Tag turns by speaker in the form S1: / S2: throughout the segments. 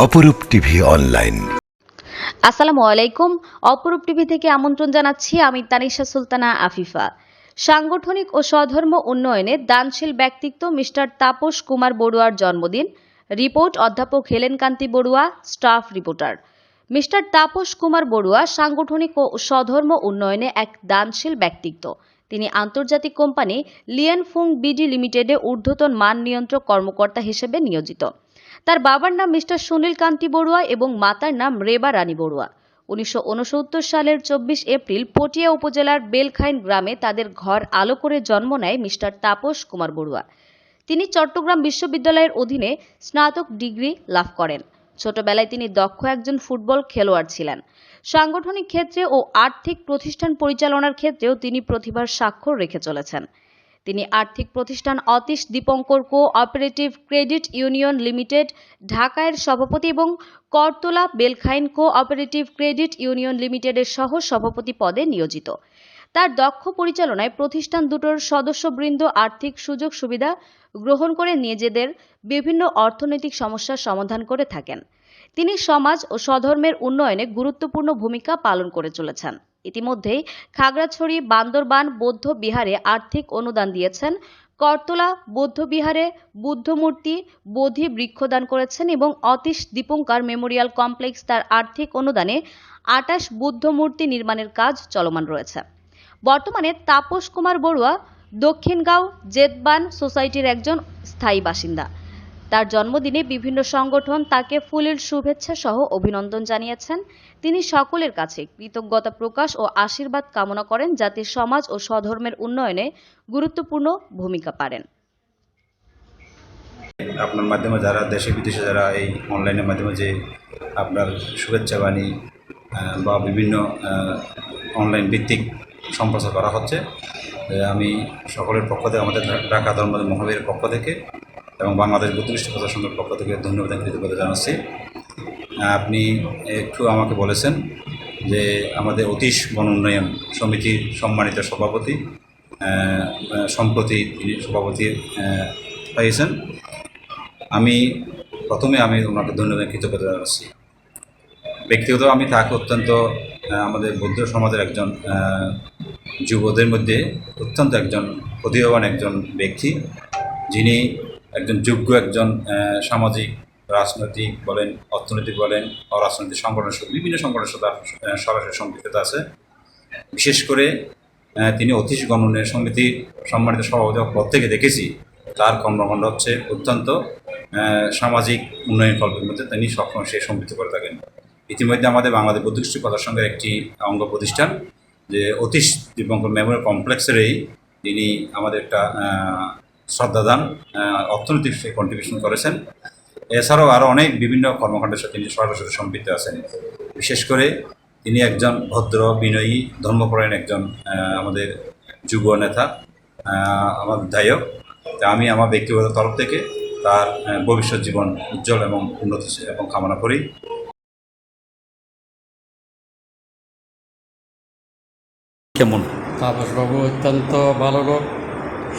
S1: অপরূপ TV online.
S2: আসসালামু আলাইকুম। অপরূপ টিভি থেকে আমন্ত্রণ জানাচ্ছি আমি তানিশা সুলতানা আফিফা। সাংগঠনিক ও স্বধর্ম উন্নয়নে দানশীল ব্যক্তিত্ব মিস্টার তাপস কুমার বড়ুয়ার জন্মদিন। রিপোর্ট অধ্যাপক Helen Kanti Barua, staff reporter. Mister Tapas Kumar Barua সাংগঠনিক ও স্বধর্ম উন্নয়নে এক দানশীল ব্যক্তিত্ব। তিনি আন্তর্জাতিক কোম্পানি লিয়েন ফুং বিডি লিমিটেডে ঊর্ধ্বতন মান নিয়ন্ত্রক কর্মকর্তা হিসেবে নিয়োজিত। তার বাবার নাম মিস্টার সুনীল কান্তি বড়ুয়া এবং মাতার নাম রেবা রানী বড়ুয়া। উনিশশো ঊনসত্তর সালের চব্বিশ এপ্রিল পটিয়া উপজেলার বেলখাইন গ্রামে তাদের ঘর আলো করে জন্ম নেয় মিস্টার তাপস কুমার বড়ুয়া। তিনি চট্টগ্রাম বিশ্ববিদ্যালয়ের অধীনে স্নাতক ডিগ্রি লাভ করেন। ছোটবেলায় তিনি দক্ষ একজন ফুটবল খেলোয়াড় ছিলেন। সাংগঠনিক ক্ষেত্রে ও আর্থিক প্রতিষ্ঠান পরিচালনার ক্ষেত্রেও তিনি প্রতিভার স্বাক্ষর রেখে চলেছেন। তিনি আর্থিক প্রতিষ্ঠান Atish Dipankar cooperative credit union limited, ঢাকায়ের সভাপতি এবং Karatala Belkhain cooperative credit union লিমিটেডের সহ সভাপতি পদে নিয়োজিত। তার দক্ষ পরিচালনায় প্রতিষ্ঠান দুটোর সদস্যবৃন্দ আর্থিক সুযোগ সুবিধা গ্রহণ করে নিজেদের বিভিন্ন অর্থনৈতিক সমস্যার সমাধান করে থাকেন। তিনি সমাজ ও স্বধর্মের উন্নয়নে গুরুত্বপূর্ণ ভূমিকা পালন করে চলেছেন। ইতিমধ্যেই খাগড়াছড়ি, বান্দরবান, বৌদ্ধ বিহারে আর্থিক অনুদান দিয়েছেন। করতলা, বৌদ্ধ বিহারে বুদ্ধমূর্তি, বোধি বৃক্ষদান করেছেন এবং অতীশ দীপঙ্কর মেমোরিয়াল কমপ্লেক্স তার আর্থিক অনুদানে আটাশ বুদ্ধ মূর্তি নির্মাণের কাজ চলমান রয়েছে। বর্তমানে তাপস কুমার বড়ুয়া দক্ষিণগাঁও জেদবান সোসাইটির একজন স্থায়ী বাসিন্দা। তার জন্মদিনে বিভিন্ন সংগঠন তাকে ফুলের শুভেচ্ছা সহ অভিনন্দন জানিয়েছেন। তিনি সকলের কাছে কৃতজ্ঞতা প্রকাশ ও আশীর্বাদ কামনা করেন যাতে সমাজ ও স্বধর্মের উন্নয়নে গুরুত্বপূর্ণ ভূমিকা পারেন।
S3: আপনার মাধ্যমে যারা দেশে বিদেশে যারা এই অনলাইনের মাধ্যমে যে আপনার শুভেচ্ছা বাণী বা বিভিন্ন অনলাইন ভিত্তিক সম্প্রচার করা হচ্ছে আমি সকলের পক্ষ থেকে, আমাদের ঢাকা ধর্ম মহাবীরের পক্ষ থেকে এবং বাংলাদেশ বুদ্ধিষ্ট প্রচার সংঘের পক্ষ থেকে ধন্যবাদ কৃতজ্ঞতা জানাচ্ছি। আপনি একটু আমাকে বলেছেন যে আমাদের অতীশ বন উন্নয়ন সমিতির সম্মানিত সভাপতি সম্প্রতি তিনি সভাপতি হয়েছেন। আমি প্রথমে আমি ওনাকে ধন্যবাদ কৃতজ্ঞতা জানাচ্ছি। ব্যক্তিগত আমি তাকে অত্যন্ত আমাদের বৌদ্ধ সমাজের একজন যুবদের মধ্যে অত্যন্ত একজন প্রতিভাবান একজন ব্যক্তি, যিনি একজন যোগ্য একজন সামাজিক, রাজনৈতিক বলেন, অর্থনৈতিক বলেন, অরাজনৈতিক সংগঠনের সাথে বিভিন্ন সংগঠনের সাথে সরাসরি সম্পৃক্ততা আছে। বিশেষ করে তিনি অতীশ গণনের সমিতির সম্মানিত সভাপতি পর থেকে দেখেছি, তার কর্মকাণ্ড হচ্ছে অত্যন্ত সামাজিক উন্নয়ন কল্পের মধ্যে তিনি সবসময় সে সম্পৃক্ত করে থাকেন। ইতিমধ্যে আমাদের বাংলাদেশ বুদ্ধিষ্ট সঙ্গে একটি অঙ্গ প্রতিষ্ঠান, যে অতীশ দীপঙ্কর মেমোরিয়াল কমপ্লেক্সেরই তিনি আমাদের একটা শ্রদ্ধাদান অর্থনৈতিক কন্ট্রিবিউশন করেছেন। এছাড়াও আরও অনেক বিভিন্ন কর্মকাণ্ডের সাথে তিনি সরাসরি সম্পৃক্ত আছেন। বিশেষ করে তিনি একজন ভদ্র বিনয়ী ধর্মপরায়ণ একজন আমাদের যুব নেতা আমাদের দায়ক তা আমি আমার ব্যক্তিগত তরফ থেকে তার ভবিষ্যৎ জীবন উজ্জ্বল এবং উন্নত এবং কামনা করি।
S4: কেমন?
S5: তাপসবাবু অত্যন্ত ভালো লোক।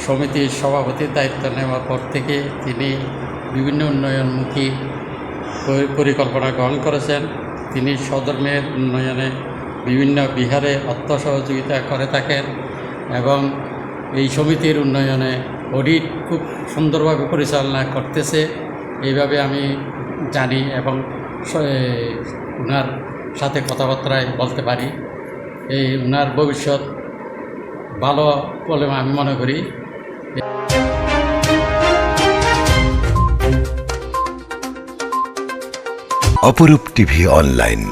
S5: সমিতির সভাপতির দায়িত্ব নেওয়ার পর থেকে তিনি বিভিন্ন উন্নয়নমুখী পরিকল্পনা গ্রহণ করেছেন। তিনি স্বধর্মের উন্নয়নে বিভিন্ন বিহারে অর্থ সহযোগিতা করে থাকেন এবং এই সমিতির উন্নয়নে অডিট খুব সুন্দরভাবে পরিচালনা করতেছে। এইভাবে আমি জানি এবং ওনার সাথে কথাবার্তায় বলতে পারি। এই ওনার ভবিষ্যৎ ভালো বলে আমি মনে করি।
S1: অপরূপ টিভি অনলাইন।